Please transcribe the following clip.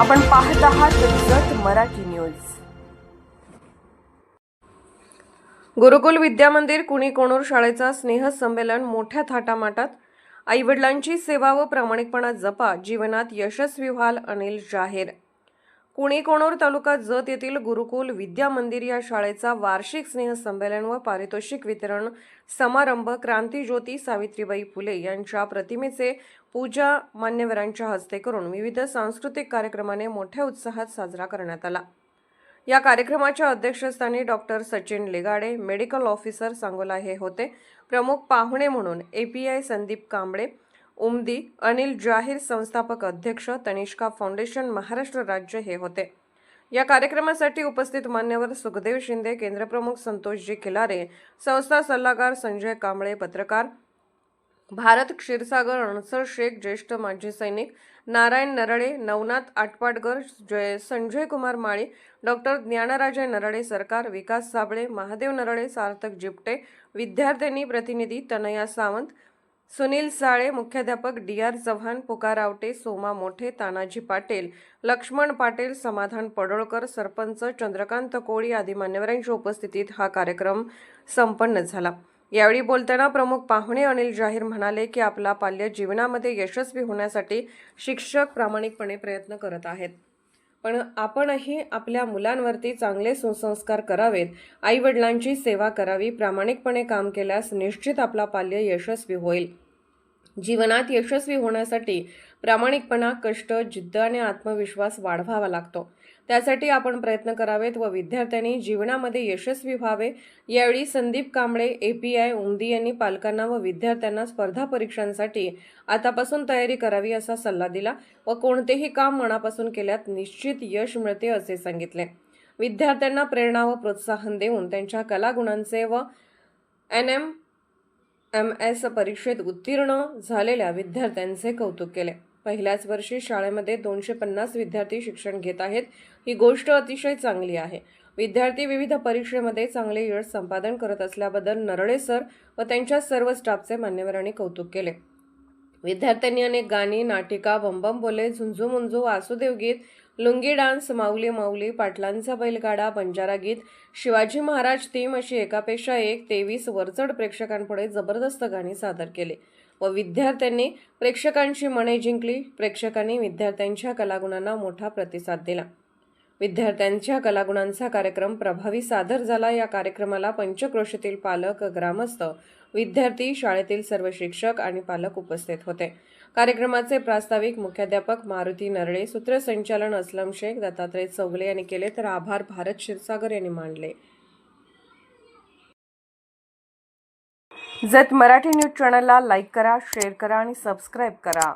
आपण पाहत आहात जत मराठी न्यूज. गुरुकुल विद्यामंदिर कुणी कोणूर शाळेचा स्नेहसंमेलन मोठ्या थाटामाटात. आईवडिलांची सेवा व प्रामाणिकपणा जपा जीवनात यशस्वी व्हाल अनिल जाहीर. पुणे कोणूर तालुका जत येथील गुरुकुल विद्या मंदिर या शाळेचा वार्षिक स्नेहसंमेलन व पारितोषिक वितरण समारंभ क्रांतीज्योती सावित्रीबाई फुले यांच्या प्रतिमेचे पूजा मान्यवरांच्या हस्ते करून विविध सांस्कृतिक कार्यक्रमाने मोठ्या उत्साहात साजरा करण्यात आला. या कार्यक्रमाच्या अध्यक्षस्थानी doctor Sachin Legade medical officer Sangola हे होते. प्रमुख पाहुणे म्हणून A P I Sandeep Kamble Umadi Anil जाहीर संस्थापक अध्यक्ष तनिष्का फाउंडेशन महाराष्ट्र राज्य हे होते. या कार्यक्रमासाठी उपस्थित मान्यवर सुखदेव शिंदे केंद्रप्रमुख संतोषजी खिलारे संस्था सल्लागार संजय कांबळे पत्रकार भारत क्षीरसागर अणसर शेख ज्येष्ठ माजी सैनिक नारायण नरळे नवनाथ आटपाटकर जय संजय कुमार माळी डॉक्टर ज्ञानराजे नरळे सरकार विकास साबळे महादेव नरळे सार्थक जिपटे विद्यार्थ्यांनी प्रतिनिधी तनया सावंत सुनील साळे मुख्याध्यापक डी आर चव्हाण पुकारावटे सोमा मोठे तानाजी पाटील लक्ष्मण पाटील समाधान पडोळकर सरपंच चंद्रकांत कोळी आदी मान्यवरांच्या उपस्थितीत हा कार्यक्रम संपन्न झाला. यावेळी बोलताना प्रमुख पाहुणे अनिल जाहीर म्हणाले की आपला पाल्य जीवनामध्ये यशस्वी होण्यासाठी शिक्षक प्रामाणिकपणे प्रयत्न करत आहेत. पण आपणही आपल्या मुलांवरती चांगले सुसंस्कार करावेत. आईवडिलांची सेवा करावी प्रामाणिकपणे काम केल्यास निश्चित आपला पाल्य यशस्वी होईल. जीवनात यशस्वी होण्यासाठी प्रामाणिकपणा कष्ट जिद्द आणि आत्मविश्वास वाढवावा लागतो. त्यासाठी आपण प्रयत्न करावेत व विद्यार्थ्यांनी जीवनामध्ये यशस्वी व्हावे. यावेळी Sandeep Kamble A P I Umadi यांनी पालकांना व विद्यार्थ्यांना स्पर्धा परीक्षांसाठी आतापासून तयारी करावी असा सल्ला दिला व कोणतेही काम मनापासून केल्यात निश्चित यश मिळते असे सांगितले. विद्यार्थ्यांना प्रेरणा व प्रोत्साहन देऊन त्यांच्या कलागुणांचे व एन एम एम एस परीक्षेत उत्तीर्ण झालेल्या विद्यार्थ्यांचे कौतुक केले. पहिल्याच वर्षी शाळेमध्ये दोनशे पन्नास विद्यार्थी शिक्षण घेत आहेत. ही गोष्ट अतिशय चांगली आहे. विद्यार्थी विविध परीक्षेमध्ये चांगले यश संपादन करत असल्याबद्दल नरळे सर व त्यांच्या सर्व स्टाफचे मान्यवरांनी कौतुक केले. विद्यार्थ्यांनी अनेक गाणी नाटिका बंबम बोले झुंजू मुंजू वासुदेव गीत लुंगी डान्स माऊली माऊली पाटलांचा बैलगाडा बंजारा गीत शिवाजी महाराज थीम अशी एकापेक्षा एक तेवीस वरचढ प्रेक्षकांपुढे जबरदस्त गाणी सादर केले. व विद्यार्थ्यांनी प्रेक्षकांची मने जिंकली प्रेक्षकांनी विद्यार्थ्यांच्या कलागुणांना मोठा प्रतिसाद दिला. विद्यार्थ्यांच्या कलागुणांचा कार्यक्रम प्रभावी सादर झाला. या कार्यक्रमाला पंचक्रोशीतील पालक ग्रामस्थ विद्यार्थी शाळेतील सर्व शिक्षक आणि पालक उपस्थित होते. कार्यक्रमाचे प्रास्ताविक मुख्याध्यापक मारुती नरळे सूत्रसंचालन असलम शेख दत्तात्रय चौगले यांनी केले तर आभार भारत क्षीरसागर यांनी मांडले. जत मराठी न्यूज चॅनलला लाईक करा शेअर करा आणि सबस्क्राईब करा.